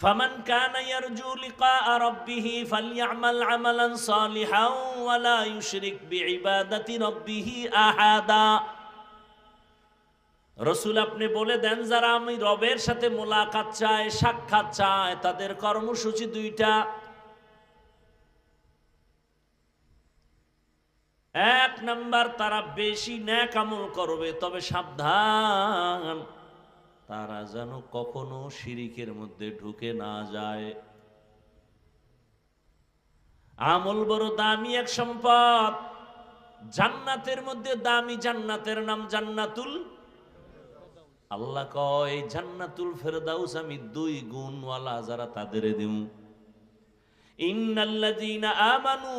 فمن كان يرجو لقاء ربه فليعمل عملا صالحا ولا يشرك بعبادة ربه أحدا রসুল আপনি বলে দেন যারা আমি রবের সাথে মোলাকাত চায় সাক্ষাৎ চায় তাদের কর্মসূচি দুইটা এক নাম্বার তারা বেশি ন্যাক আমল করবে তবে সাবধান তারা যেন কখনো শিরিকের মধ্যে ঢুকে না যায়। আমল বড় দামি এক সম্পদ। জান্নাতের মধ্যে দামি জান্নাতের নাম জান্নাতুল। আল্লাহ কয়, জান্নাতুল ফেরদাউস আমি দুই গুণওয়ালা যারা তাদের ইন্নাল্লাযীনা আমানু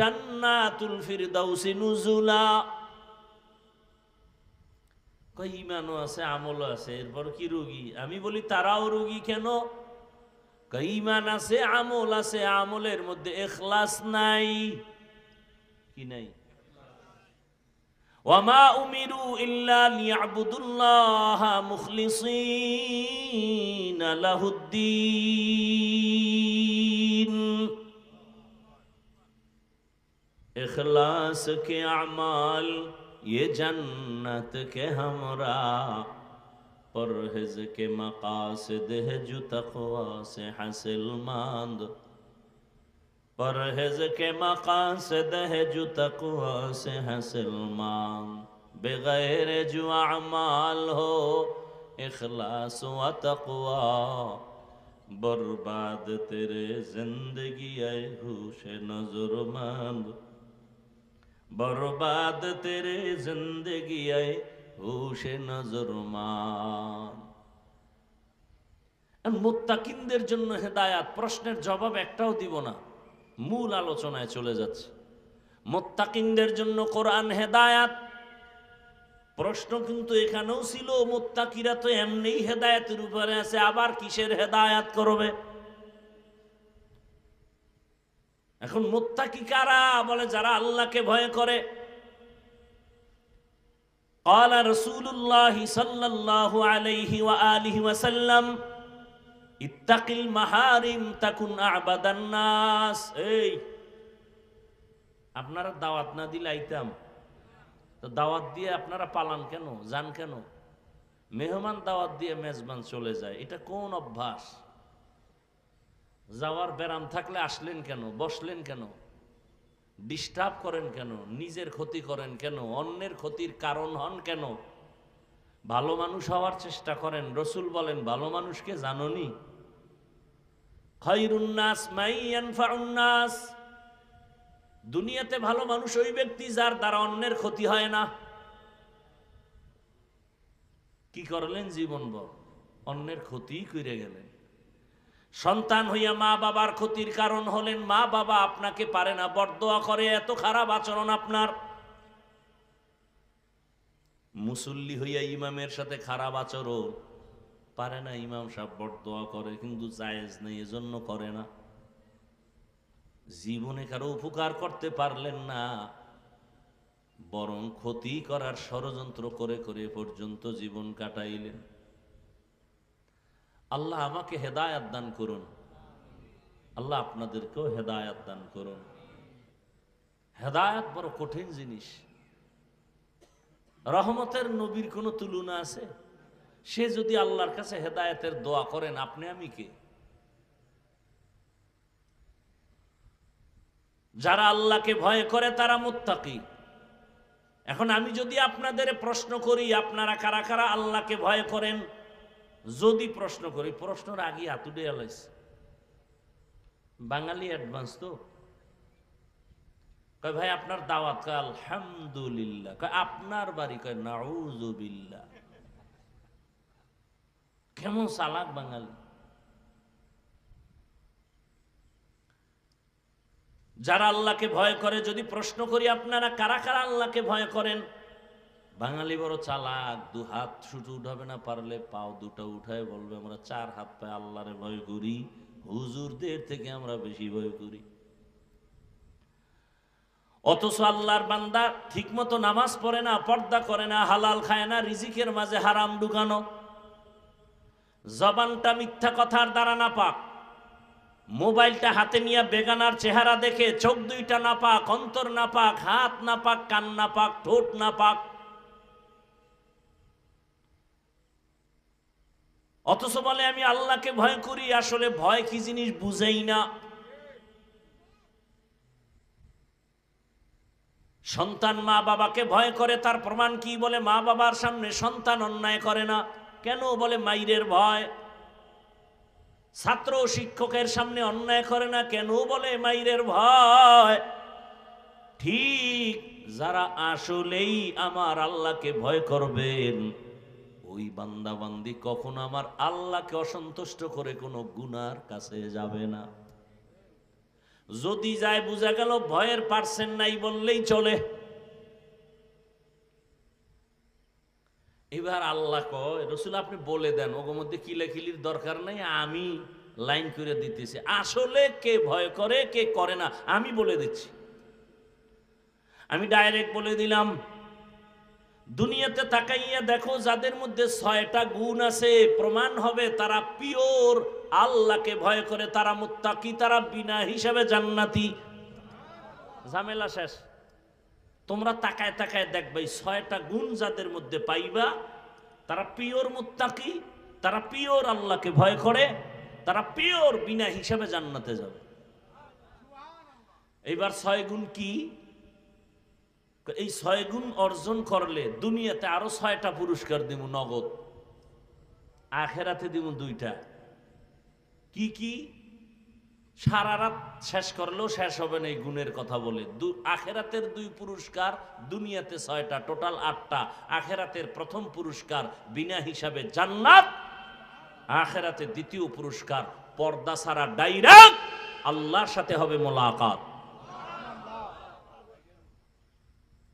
জান্নাতুল ফিরদাউসি নুজুলা। কই ইমানও আছে, আমলও আছে, এরপর কি রুগী? আমি বলি, তারাও রুগী কেন? কই ইমান আছে, আমল আছে, আমলের মধ্যে এখলাস নাই। কি নাই? আমাল ইল্লা یہ جنت کے ہمراہ پرہز کے مقاصد ہے جو تقوا سے حسل ماند پرہز کے مقاصد ہے جو تقوا سے حسل ماند بغیر جو اعمال ہو، اخلاص و تقوا برباد تیرے زندگی، اے ہوش نظر مند۔ बर्बाद तेरे जिंदगी आए होश नजर মান মুত্তাকিনদের জন্য হেদায়াত প্রশ্নের জবাব একটাও দিব না মূল আলোচনায় চলে যাচ্ছে মোত্তাকিনদের জন্য কোরআন হেদায়াত প্রশ্ন কিন্তু এখানেও ছিল মোত্তাকিরা তো এমনি হেদায়াতের উপরে আছে আবার কিসের হেদায়াত করবে এখন মোত্তাকি কারা বলে যারা আল্লাহকে ভয় করে قال رسول الله صلى الله عليه وآله وسلم ইত্তাকিল মাহারিম তাকুন আবাদান নাস এই আপনারা দাওয়াত না দিলে আইতাম তো দাওয়াত দিয়ে আপনারা পালান কেন যান কেন মেহমান দাওয়াত দিয়ে মেজবান চলে যায় এটা কোন অভ্যাস যাওয়ার ব্যারাম থাকলে আসলেন কেন? বসলেন কেন? ডিস্টার্ব করেন কেন? নিজের ক্ষতি করেন কেন? অন্যের ক্ষতির কারণ হন কেন? ভালো মানুষ হওয়ার চেষ্টা করেন। রসুল বলেন, ভালো মানুষকে জাননি? খৈরুন্নাস দুনিয়াতে ভালো মানুষ ওই ব্যক্তি যার দ্বারা অন্যের ক্ষতি হয় না। কি করলেন জীবন বর অন্যের ক্ষতি করে গেলেন। সন্তান হইয়া মা বাবার ক্ষতির কারণ হলেন, মা বাবা আপনাকে পারে না। বরদোয়া করে, এত খারাপ আচরণ আপনার। মুসল্লি হইয়া ইমামের সাথে খারাপ আচরণ, পারে না ইমাম সাহেব বরদোয়া করে, কিন্তু জায়েজ নেই, এজন্য করে না। জীবনে কারও উপকার করতে পারলেন না, বরং ক্ষতি করার ষড়যন্ত্র করে করে পর্যন্ত জীবন কাটাইলেন। আল্লাহ আমাকে হেদায়াত দান করুন। আল্লাহ আপনাদেরকেও হেদায়াত দান করুন। হেদায়াত বড় কঠিন জিনিস। রহমতের নবীর কোনো তুলনা আছে? সে যদি আল্লাহর কাছে হেদায়তের দোয়া করেন, আপনি আমি কে? যারা আল্লাহকে ভয় করে, তারা মুত্তাকি। এখন আমি যদি আপনাদের প্রশ্ন করি, আপনারা কারা কারা আল্লাহকে ভয় করেন? যদি প্রশ্ন করি, প্রশ্নের আগে হাতুডে আলাইছে বাঙালি অ্যাডভান্স তো। কয়, ভাই, আপনার দাওয়াত কয়, আলহামদুলিল্লাহ। কয়, আপনার বাড়ি কয়, নাউজুবিল্লাহ। কেমন চালাক বাঙালি। যারা আল্লাহকে ভয় করে, যদি প্রশ্ন করি, আপনারা কারা কারা আল্লাহকে ভয় করেন? বাঙালি বড় চালাক, দু হাত শুধু উঠাবে না পারলে, পাও দুটো উঠায় বলবে, আমরা চার হাত পায়ে আল্লাহরে ভয় করি, হুজুরদের থেকে আমরা বেশি ভয় করি। অথচ আল্লাহর বান্দা ঠিকমতো নামাজ পড়ে না, পর্দা করে না, হালাল খায় না, রিজিকের মাঝে হারাম ঢুকানো। জবানটা মিথ্যা কথার দ্বারা না পাক মোবাইলটা হাতে নিয়ে বেগানার চেহারা দেখে চোখ দুইটা না পাক অন্তর না পাক হাত না পাক কান না পাক ঠোঁট না পাক অথচ বলে, আমি আল্লাহকে ভয় করি, আসলে ভয় কি জিনিস বুঝেই না। সন্তান মা বাবাকে ভয় করে, তার প্রমাণ কি বলে? মা বাবার সামনে সন্তান অন্যায় করে না। কেন বলে? মাইরের ভয়। ছাত্র শিক্ষকের সামনে অন্যায় করে না, কেন বলে? মাইরের ভয়। ঠিক যারা আসলেই আমার আল্লাহকে ভয় করবেন। ওই বান্দাবান্দি কখন আমার আল্লাহকে অসন্তুষ্ট করে কোনো গুনার কাছে যাবে না। যদি যায়, বোঝা গেল ভয়ের পার্সেন্ট নাই বললেই চলে। এবার আল্লাহ কয়, রসুল আপনি বলে দেন, ওগো মধ্যে কিলাকিলির দরকার নাই, আমি লাইন করে দিতেছি। আসলে কে ভয় করে, কে করে না, আমি বলে দিচ্ছি। আমি ডাইরেক্ট বলে দিলাম দুনিয়াতে তাকাইয়া দেখো, যাদের মধ্যে ছয়টা গুণ আছে, প্রমাণ হবে তারা পিওর। আল্লাহকে ভয় করে তারা মুত্তাকি, তারা বিনা হিসাবে জান্নাতি। ঝামেলা শেষ। তোমরা তাকায় তাকায় দেখবে ছয়টা গুণ যাদের মধ্যে পাইবা, তারা পিওর মুত্তাকি, তারা পিওর আল্লাহকে ভয় করে, তারা পিওর বিনা হিসাবে জান্নাতে যাবে। এইবার ছয় গুণ কি? এই ছয় গুণ অর্জন করলে দুনিয়াতে আরও ছয়টা পুরস্কার দিব নগদ। আখেরাতে দিব দুইটা। কি কি? সারা রাত শেষ করলেও শেষ হবে না এই গুণের কথা বলে। আখেরাতের দুই পুরস্কার, দুনিয়াতে ছয়টা, টোটাল আটটা। আখেরাতের প্রথম পুরস্কার বিনা হিসাবে জান্নাত। আখেরাতে দ্বিতীয় পুরস্কার পর্দা সারা ডাইরেক্ট আল্লাহর সাথে হবে মোলাকাত।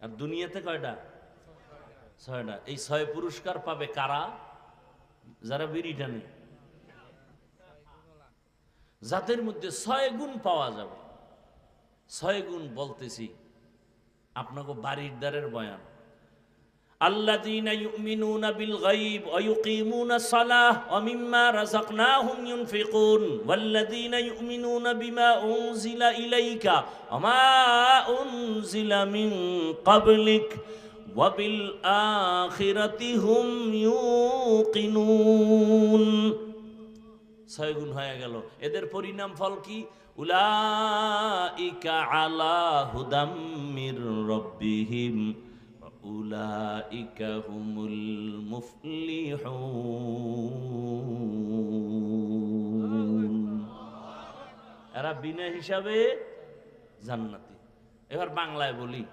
আর দুনিয়াতে কয়টা? ছয়টা। এই ছয় পুরস্কার পাবে কারা? যারা বিড়ি টানে। যাদের মধ্যে ছয় গুণ পাওয়া যাবে। ছয় গুণ বলতেছি, আপনাকে বাড়ির দ্বারের বয়ান। الذين يؤمنون بالغيب ويقيمون الصلاة ومما رزقناهم ينفقون والذين يؤمنون بما أنزل إليك وما أنزل من قبلك وبالآخرة هم يوقنون ছয় গুণ হয়ে গেল এদের পরিণাম ফল কি উলাইকা আলা হুদাম্মির রব্বিহিম উলাইকা হুমুল মুফলিহুন। এরা বিনা হিসাবে জান্নাতি। এবার বাংলায় বলি,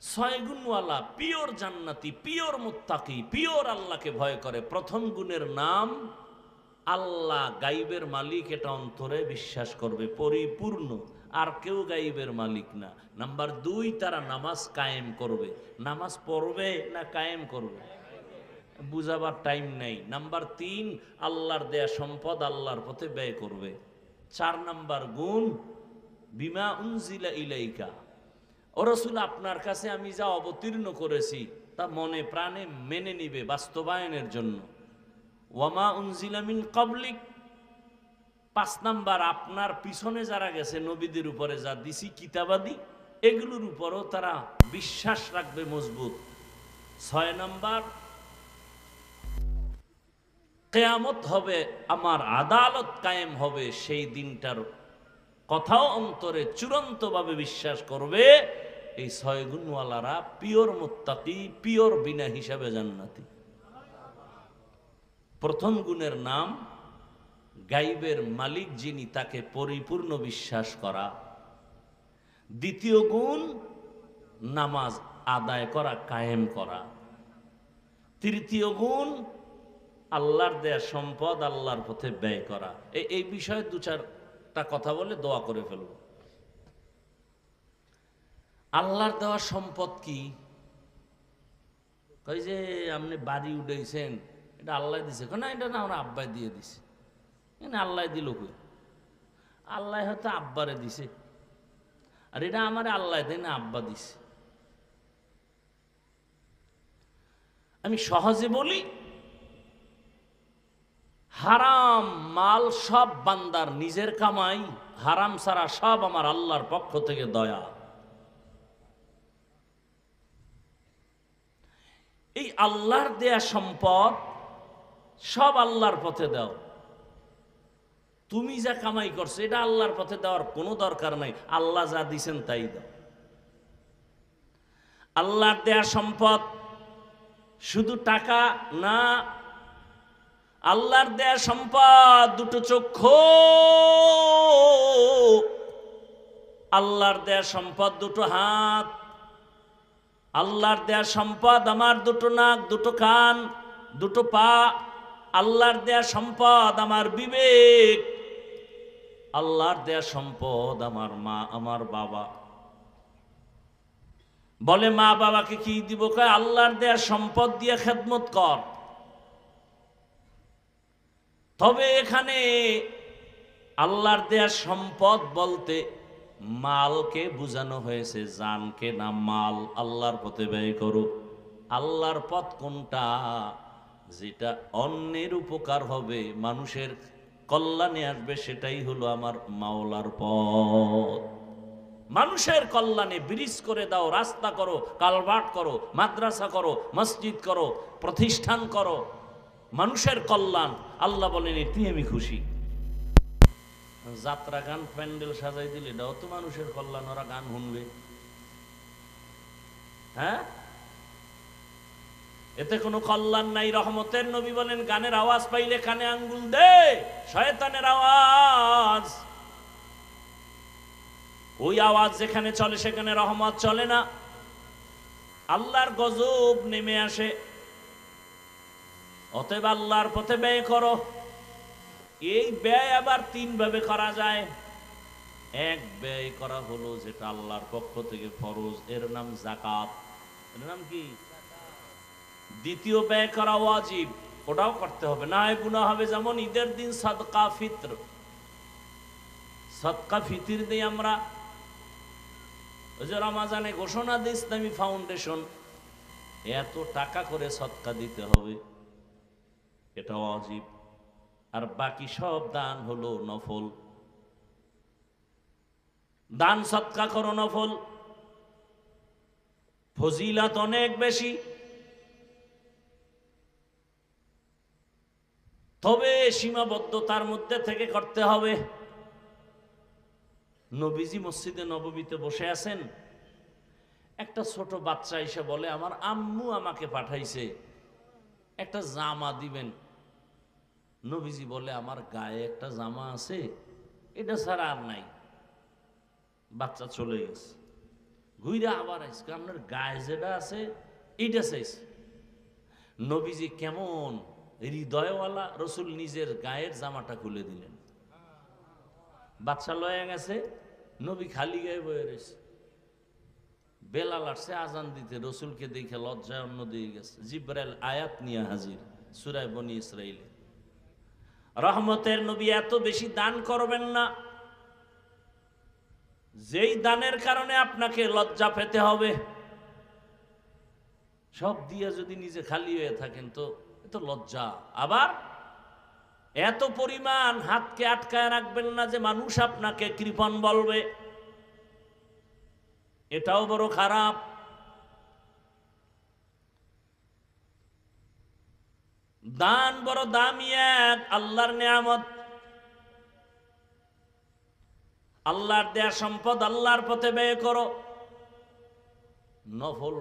ছয় গুণওয়ালা পিওর জান্নাতি, পিওর মুত্তাকি, পিওর আল্লাহকে ভয় করে। প্রথম গুণের নাম, আল্লাহ গাইবের মালিক এটা অন্তরে বিশ্বাস করবে, পরিপূর্ণ। আর কেউ গাইবের মালিক না। নাম্বার দুই, তারা নামাজ কায়েম করবে। নামাজ পড়বে না কায়েম করবে? বুঝাবার টাইম নেই। নাম্বার তিন, আল্লাহর দেয়া সম্পদ আল্লাহর পথে ব্যয় করবে। চার নাম্বার গুণ, বিমা উনজিলা ইলাইকা। ও রসুল, আপনার কাছে আমি যা অবতীর্ণ করেছি, তা মনে প্রাণে মেনে নিবে বাস্তবায়নের জন্য। ওয়ামা উনজিলামিন কবলিক পাঁচ নাম্বার, আপনার পিছনে যারা গেছে, নবীদের উপরে যা দিছি, কিতাবাদি, এগুলোর উপরও তারা বিশ্বাস রাখবে মজবুত। ছয় নাম্বার, কেয়ামত হবে, আমার আদালত কায়েম হবে, সেই দিনটার কথাও অন্তরে চূড়ান্তভাবে বিশ্বাস করবে, এই ছয় গুণওয়ালারা পিওর মুত্তাকি, পিওর বিনা হিসাবে জান্নাতি। প্রথম গুণের নাম গাইবের মালিক যিনি, তাকে পরিপূর্ণ বিশ্বাস করা। দ্বিতীয় গুণ, নামাজ আদায় করা, কায়েম করা। তৃতীয় গুণ, আল্লাহর দেয়া সম্পদ আল্লাহর পথে ব্যয় করা। এই বিষয়ে দু চারটা কথা বলে দোয়া করে ফেলব। আল্লাহর দেওয়া সম্পদ কি? কই যে, আপনি বাড়ি উঠেছেন এটা আল্লাহ দিছে। না, এটা না, আমরা আব্বাই দিয়ে দিছে। আল্লাহ দিল কই? আল্লাহ হয়তো আব্বারে দিছে। আর এটা আমার আল্লাহ দেয়, না আব্বা দিছে। আমি সহজে বলি, হারাম মাল সব বান্দার নিজের কামাই, হারাম সারা সব আমার আল্লাহর পক্ষ থেকে দয়া। এই আল্লাহর দেয়া সম্পদ সব আল্লাহর পথে দাও। তুমি যা কামাই করছ, এটা আল্লাহর পথে দেওয়ার কোনো দরকার নাই। আল্লাহ যা দিছেন তাই দাও। আল্লাহর দেয়া সম্পদ শুধু টাকা না, আল্লাহর দেয়া সম্পদ দুটো চক্ষু। আল্লাহর দেয়া সম্পদ দুটো হাত। আল্লাহর দেয়া সম্পদ আমার দুটো নাক, দুটো কান, দুটো পা। আল্লাহর দেয়া সম্পদ আমার বিবেক। আল্লাহর দেয়া সম্পদ আমার মা, আমার বাবা। বলে, মা বাবাকে কি দিব? কয়, আল্লাহর দেয়া সম্পদ দিয়ে খেদমত কর। তবে এখানে আল্লাহর দেয়া সম্পদ বলতে মালকে বোঝানো হয়েছে, জানকে না মাল। আল্লাহর পথে ব্যয় করো আল্লাহর পথ কোনটা? যেটা অন্যের উপকার হবে, মানুষের কল্যাণে আসবে সেটাই হলো আমার মাওলার পথ। মানুষের কল্যাণে ব্রিজ করে দাও, রাস্তা করো, কালভার্ট করো, মাদ্রাসা করো, মসজিদ করো, প্রতিষ্ঠান করো। মানুষের কল্যাণ, আল্লাহ বলেন, এটি আমি খুশি। যাত্রা গান প্যান্ডেল সাজাই দিলে, এটাও তো মানুষের কল্যাণ, ওরা গান শুনবে। হ্যাঁ? এতে কোনো কল্যাণ নাই, রহমতের নবী বলেন, গানের আওয়াজ পাইলে কানে আঙ্গুল দে, শয়তানের আওয়াজ। ওই আওয়াজ যেখানে চলে, সেখানে রহমত চলে না। আল্লাহর গজব নেমে আসে। অতএব আল্লাহর পথে ব্যয় করো। এই ব্যয় আবার তিন ভাবে করা যায়। এক ব্যয় করা হলো যেটা আল্লাহর পক্ষ থেকে ফরজ, এর নাম জাকাত এর নাম কি? দ্বিতীয় ব্যয় করা ওয়াজিব, ওটাও করতে হবে। না হয় গুণা হবে যেমন ঈদের দিন সদকা ফিত্র। সদকা ফিতির দিই আমরা রমাজানে ঘোষণা দিই, ইসলামী ফাউন্ডেশন, এত টাকা করে সৎকা দিতে হবে, এটা অজীব আর বাকি সব দান হলো নফল। দান সৎকা করো নফল। ফজিলাত অনেক বেশি। তবে সীমাবদ্ধতার মধ্যে থেকে করতে হবে। নবীজি মসজিদে নবমীতে বসে আছেন। একটা ছোট বাচ্চা এসে বলে, আমার আম্মু আমাকে পাঠাইছে। একটা জামা দিবেন। নবীজি বলে, আমার গায়ে একটা জামা আছে, এটা ছাড়া আর নাই। বাচ্চা চলে গেছে। ঘুইরা আবার আইসকে আপনার গায়ে যেটা আছে, এইটা চাইছে। নবীজি কেমন হৃদয়ওয়ালা রসুল নিজের গায়ের জামাটা খুলে দিলেন। বাচ্চা লয়ে গেছে, নবী খালি গায়ে বয়ে রয়েছে। বেলাল আসছে, আজান দিতে, রসুলকে দেখে লজ্জায় অন্য দিয়ে গেছে। জিব্রাইল আয়াত নিয়ে হাজির, সুরায় বনি ইসরাইলে। রহমতের নবী এত বেশি দান করবেন না, যেই দানের কারণে আপনাকে লজ্জা পেতে হবে। সব দিয়ে যদি নিজে খালি হয়ে থাকেন তো তো লজ্জা। আবার এত পরিমাণ হাতকে আটকায় রাখবেন না যে মানুষ আপনাকে কৃপণ বলবে। এটাও বড় খারাপ। দান বড় দামি এক, আল্লাহর নিয়ামত। আল্লাহর দেয়া সম্পদ আল্লাহর পথে ব্যয় করো। নফল,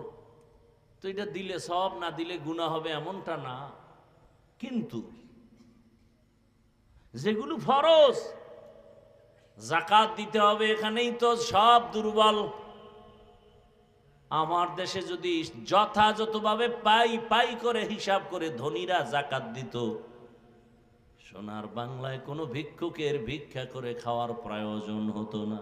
তো এটা দিলে সব না দিলে গুণা হবে এমনটা না। কিন্তু যেগুলো ফরজ জাকাত দিতে হবে এখানেই তো সব দুর্বল। আমার দেশে যদি যথাযথভাবে পাই পাই করে হিসাব করে ধনীরা জাকাত দিত, সোনার বাংলায় কোনো ভিক্ষুকের ভিক্ষা করে খাওয়ার প্রয়োজন হতো না।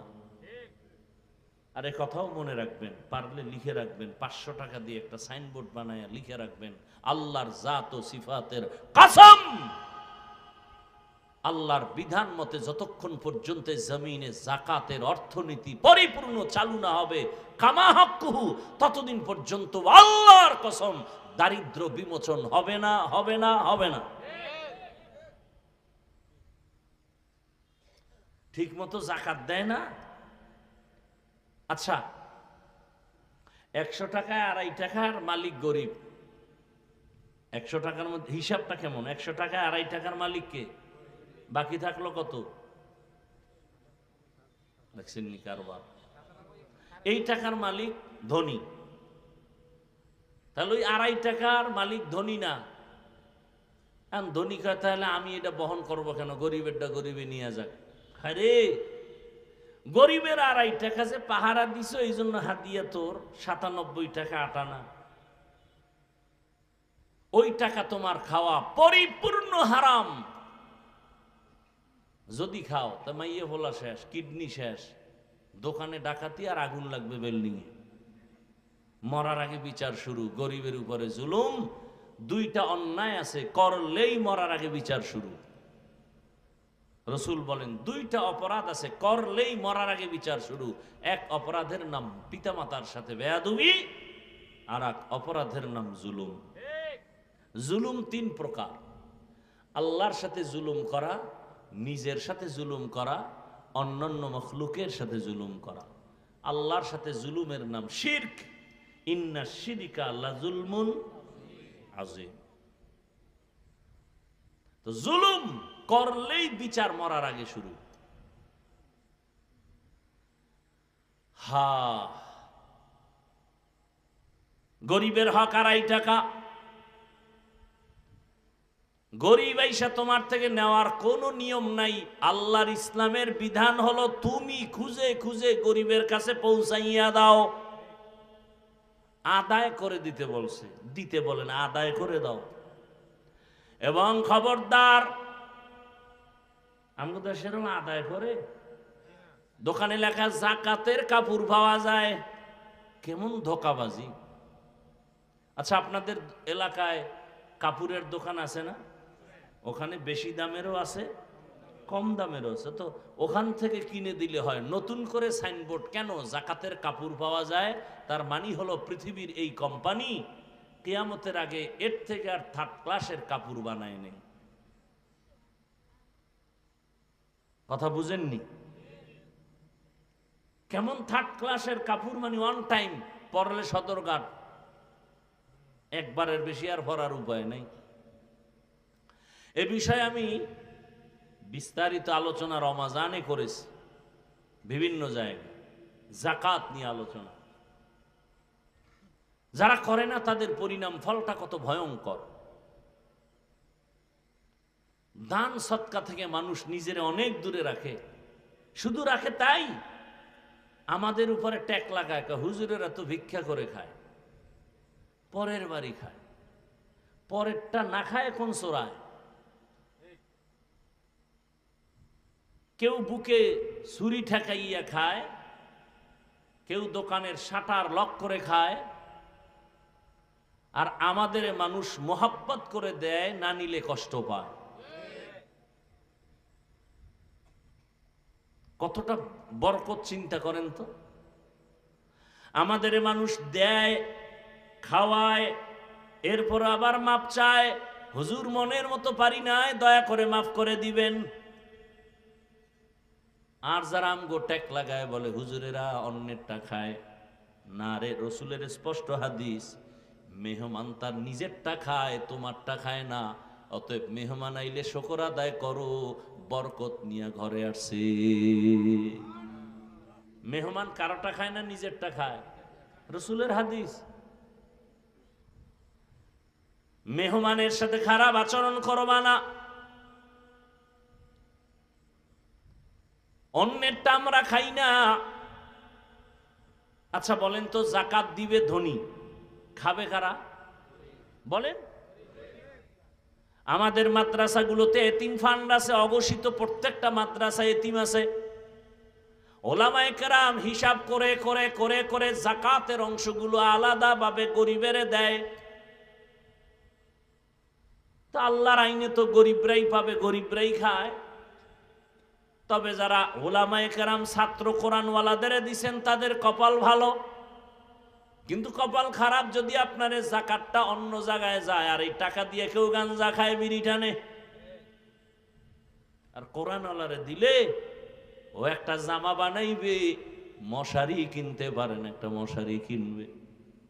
আরে কথাও মনে রাখবেন, পারলে লিখে রাখবেন, পাঁচশো টাকা দিয়ে একটা সাইনবোর্ড বানায় লিখে রাখবেন, আল্লাহর জাত ও সিফাতের কাসম। আল্লাহর বিধান মতে যতক্ষণ পর্যন্ত জমিনে জাকাতের অর্থনীতি পরিপূর্ণ চালু না হবে কামাহাক্কুহু ততদিন পর্যন্ত আল্লাহর কসম দারিদ্র বিমোচন হবে না হবে না হবে না। ঠিক মতো জাকাত দেয় না? আচ্ছা একশো টাকায় আড়াই টাকার মালিক গরিব। একশো টাকার মধ্যে হিসাবটা কেমন? একশো টাকা আড়াই টাকার মালিককে বাকি থাকল কত? কারবার? এই টাকার মালিক ধনী। তাহলে ওই আড়াই টাকার মালিক ধনী না? ধনী কয়, তাহলে আমি এটা বহন করব কেন? গরিবেরটা গরিবে নিয়ে যাক। আরে গরিবের আড়াই টাকা যে পাহারা দিছ এই জন্য হাতিয়া তোর সাতানব্বই টাকা আটানা ওই টাকা তোমার খাওয়া পরিপূর্ণ হারাম। যদি খাও, তা মাইয়ে ভোলা শেষ, কিডনি শেষ। দোকানে ডাকাতি আর আগুন লাগবে বিল্ডিং এ মরার আগে বিচার শুরু, গরিবের উপরে জুলুম। দুইটা অন্যায় আছে, করলেই মরার আগে বিচার শুরু। রসুল বলেন, দুইটা অপরাধ আছে, করলেই মরার আগে বিচার শুরু। এক অপরাধের নাম পিতামাতার সাথে বেয়াদুবি, আর এক অপরাধের নাম জুলুম। জুলুম তিন প্রকার। আল্লাহর সাথে জুলুম করা, নিজের সাথে জুলুম করা, অন্যান্য মখলুকের সাথে জুলুম করা। আল্লাহর সাথে জুলুমের নাম শির্ক। ইন্না শিরিকা আল্লাহ জুলমুন আজিম তো জুলুম করলেই বিচার মরার আগে শুরু। হা। গরিবের হক আড়াই টাকা। গরিব আইসা তোমার থেকে নেওয়ার কোনো নিয়ম নাই। আল্লাহর ইসলামের বিধান হলো তুমি খুঁজে খুঁজে গরিবের কাছে পৌঁছাইয়া দাও। আদায় করে দিতে বলছে। দিতে বলেন আদায় করে দাও। এবং খবরদার আমাকে তো সেরকম আদায় করে। দোকানে লেখা জাকাতের কাপড় পাওয়া যায়। কেমন ধোকাবাজি। আচ্ছা আপনাদের এলাকায় কাপড়ের দোকান আছে না? ওখানে বেশি দামেরও আছে, কম দামেরও আছে। তো ওখান থেকে কিনে দিলে হয়। নতুন করে সাইনবোর্ড কেন জাকাতের কাপড় পাওয়া যায়? তার মানি হলো পৃথিবীর এই কোম্পানি। কেয়ামতের আগে এর থেকে আর থার্ড ক্লাসের কাপড় বানায় নেই। কথা বুঝেননি? কেমন থার্ড ক্লাসের কাপড় মানে ওয়ান টাইম পরলে সদরঘাট একবারের বেশি আর ভরার উপায় নেই। এ বিষয়ে আমি বিস্তারিত আলোচনা রমাজানে করেছি। বিভিন্ন জায়গায়। জাকাত নিয়ে আলোচনা। যারা করে না তাদের পরিণাম ফলটা কত ভয়ঙ্কর। দান সৎকা থেকে মানুষ নিজের অনেক দূরে রাখে। শুধু রাখে তাই? আমাদের উপরে ট্যাক লাগায় হুজুরেরা তো ভিক্ষা করে খায়, পরের বাড়ি খায়, পরেরটা না খায় কোন চোরায়? কেউ বুকে ছুরি ঠেকাইয়া খায়, কেউ দোকানের শাটার লক করে খায়, আর আমাদের মানুষ মোহাব্বত করে দেয়, না নিলে কষ্ট পায়। কতটা বরকত চিন্তা করেন তো? আমাদের মানুষ দেয়, খাওয়ায়, এরপর আবার মাপ চায়, হুজুর মনের মতো পারি নাই, দয়া করে মাফ করে দিবেন। আর যারা আমগো ট্যাক লাগায় বলে, হুজুরেরা অন্যেরটা খায়। না রে, রসুলের স্পষ্ট হাদিস, মেহমান তার নিজেরটা খায়, তোমারটা খায় না। অতএব মেহমান আইলে শকর আদায় করো বরকত নিয়ে ঘরে আসছে। মেহমান কারোটা খায় না, নিজেরটা খায়? রসুলের হাদিস। মেহমানের সাথে খারাপ আচরণ করবা না। অন্যেরটা আমরা খাই না। আচ্ছা বলেন তো, জাকাত দিবে ধনী। খাবে কারা? বলেন। আমাদের মাদ্রাসাগুলোতে এতিম ফান্ড আছে, অঘোষিত প্রত্যেকটা মাদ্রাসা এতিম আছে। ওলামায়ে কেরাম হিসাব করে করে করে করে জাকাতের অংশগুলো আলাদাভাবে গরিবের দেয়। তো আল্লাহর আইনে তো গরিবরাই পাবে, গরিবরাই খায়। তবে যারা ওলামায়ে ছাত্র কোরআনওয়ালাদের দিছেন, তাদের কপাল ভালো। কিন্তু কপাল খারাপ যদি আপনার জাকাতটা অন্য জায়গায় যায়, আর এই টাকা দিয়ে কেউ গাঞ্জা খায় বিড়ি টানে। আর কোরআনওয়ালারে দিলে, ও একটা জামা বানাইবে, মশারি কিনতে পারেন, একটা মশারি কিনবে।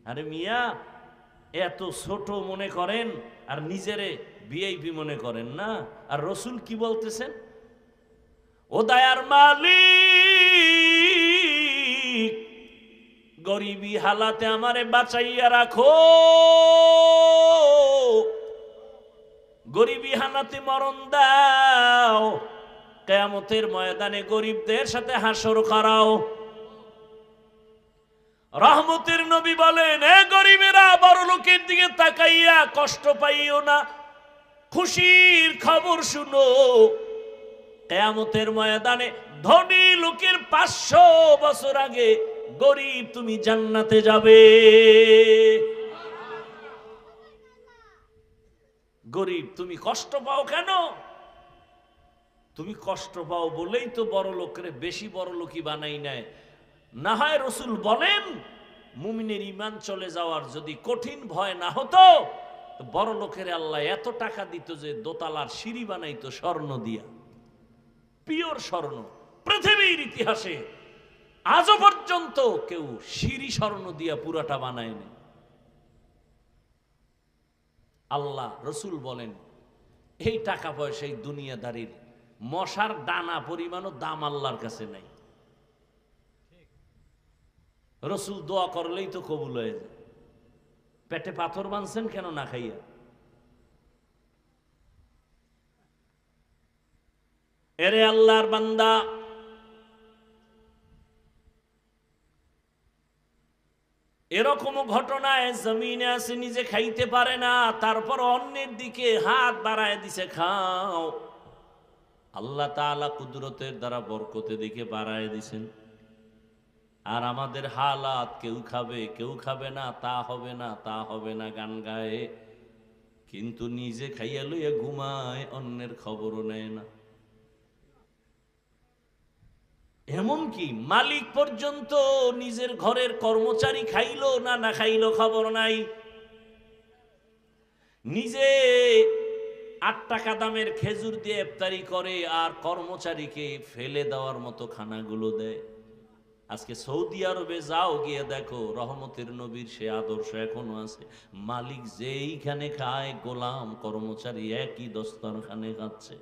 আরে মিয়া, এত ছোট মনে করেন, আর নিজেরে ভিআইপি মনে করেন না। আর রসুল কি বলতেছেন? ও দায়ার মালিক গরিবী হালাতে আমারে বাঁচাইয়া রাখো। গরিবী হানাতে মরণ দাও। কেয়ামতের ময়দানে গরিবদের সাথে হাসর করাও রহমতের নবী বলেন, এ গরিবেরা, বড় লোকের দিকে তাকাইয়া কষ্ট পাইও না। খুশির খবর শুনো। কেয়ামতের ময়দানে ধনী লোকের পাঁচশো বছর আগে গরিব তুমি জান্নাতে যাবে। গরিব তুমি কষ্ট পাও কেন? তুমি কষ্ট পাও বলেই তো বড় লোকের বেশি বড় লোকই বানাই নেয়। না হয় রসুল বলেন, মুমিনের ইমান চলে যাওয়ার যদি কঠিন ভয় না হতো বড় লোকের আল্লাহ এত টাকা দিত যে দোতালার সিঁড়ি বানাইতো স্বর্ণ দিয়া। পিওর স্বর্ণ, পৃথিবীর ইতিহাসে। আজও পর্যন্ত কেউ সিঁড়ি স্বর্ণ দিয়া পুরাটা বানায়নি। আল্লাহ রসুল বলেন, এই টাকা পয়সা এই দুনিয়াদারির মশার দানা পরিমাণও দাম আল্লাহর কাছে নাই। রসুল দোয়া করলেই তো কবুল হয়ে যায়। পেটে পাথর বানছেন কেন না খাইয়া? এরে আল্লাহর বান্দা এরকম ঘটনায় জমিনে আসে নিজে খাইতে পারে না, তারপর অন্যের দিকে হাত বাড়ায় দিছে, খাও। আল্লাহ তাআলা কুদরতের দ্বারা বরকতে দিকে বাড়ায় দিছেন। আর আমাদের হালাত কেউ খাবে কেউ খাবে না, তা হবে না, তা হবে না গান গায়ে। কিন্তু নিজে খাইয়া লইয়া ঘুমায়, অন্যের খবরও নেয় না। এমনকি মালিক পর্যন্ত নিজের ঘরের কর্মচারী খাইলো না না খাইলো খবর নাই। নিজে আট টাকা দামের খেজুর দিয়ে ইফতারি করে আর কর্মচারীকে ফেলে দেওয়ার মতো খানাগুলো দেয়। আজকে সৌদি আরবে যাও, গিয়ে দেখো রহমতের নবীর সে আদর্শ এখনও আছে। মালিক যেইখানে খায় গোলাম কর্মচারী একই দস্তরখানে খাচ্ছে